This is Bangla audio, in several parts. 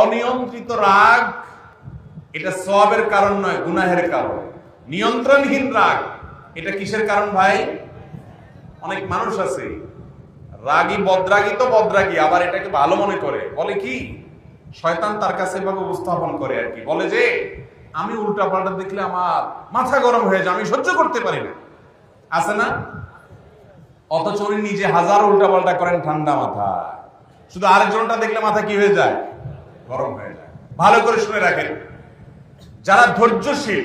অনিয়ন্ত্রিত রাগ, এটা সবের কারণ নয়, গুনাহের কারণ। নিয়ন্ত্রণহীন রাগ, এটা কিসের কারণ ভাই? অনেক মানুষ আছে, রাগী বদরাগী তো বদরাগী, আবার এটাকে ভালো মনে করে। বলে কি? শয়তান তার কাছে এভাবে উপস্থাপন করে আর কি। বলে যে, আমি উল্টা পাল্টা দেখলে আমার মাথা গরম হয়ে যায়, আমি সহ্য করতে পারি না। আছে না? অথচ উনি নিজে হাজার উল্টা পাল্টা করেন ঠান্ডা মাথা শুধু আরেকজনটা দেখলে মাথা কি হয়ে যায়? গরম হয়ে যায়। ভালো করে শুনে রাখেন। যারা ধৈর্যশীল,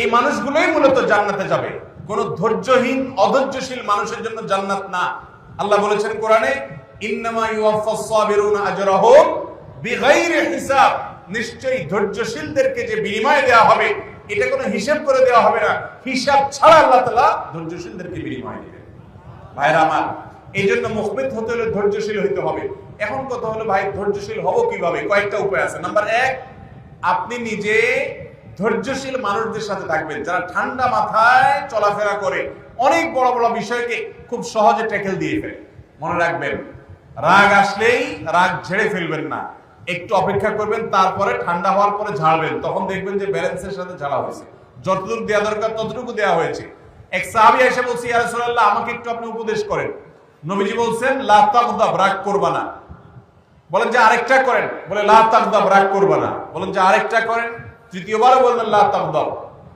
এই মানুষগুলোই মূলত জান্নাতে যাবে। কোন ধৈর্যহীন, অধৈর্যশীল মানুষের জন্য জান্নাত না। আল্লাহ বলেছেন কোরআনে নিশ্চয়ই ধৈর্যশীলদেরকে যে বিনিময় দেওয়া হবে, এটা কোনো হিসাব করে দেওয়া হবে না। হিসাব ছাড়া আল্লাহ তাআলা ধৈর্যশীলদেরকে বিনিময় দিবেন। ভাইরা আমার এই জন্য মুখবিত হতে হলে ধৈর্যশীল হইতে হবে। এখন কথা হলো, ভাই, ধৈর্যশীল হব কীভাবে? কয়েকটা উপায় আছে। নাম্বার এক, আপনি নিজে ধৈর্যশীল মানুষদের সাথে থাকবেন। যারা ঠান্ডা মাথায় চলাফেরা করে, অনেক বড় বড় বিষয়কে খুব সহজে ট্যাকেল দিয়ে ফেলে। মনে রাখবেন, রাগ আসলেই রাগ ঝেড়ে ফেলবেন না। একটু অপেক্ষা করবেন, তারপরে ঠান্ডা হওয়ার পরে ঝাড়বেন। তখন দেখবেন যে ব্যালেন্সের সাথে ঝাড়া হয়েছে। যতটুকু দেওয়া দরকার, ততটুকু দেওয়া হয়েছে। এক সাহাবি এসে বলছি, ইয়া রাসূলুল্লাহ, আমাকে একটু আপনি উপদেশ করেন। নবীজি বলছেন, লা তাগদাব, রাগ করবা না। বলেন যে আরেকটা করেন। বলে, লা রাগ করবা না। বলেন যে আরেকটা করেন। তৃতীয়বারও বলবেন, লা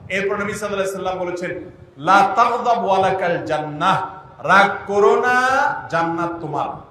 এরপর নবী সাল্লাম বলেছেন, লা জান্নাহ রাগ করো না, জান্নাত তোমার।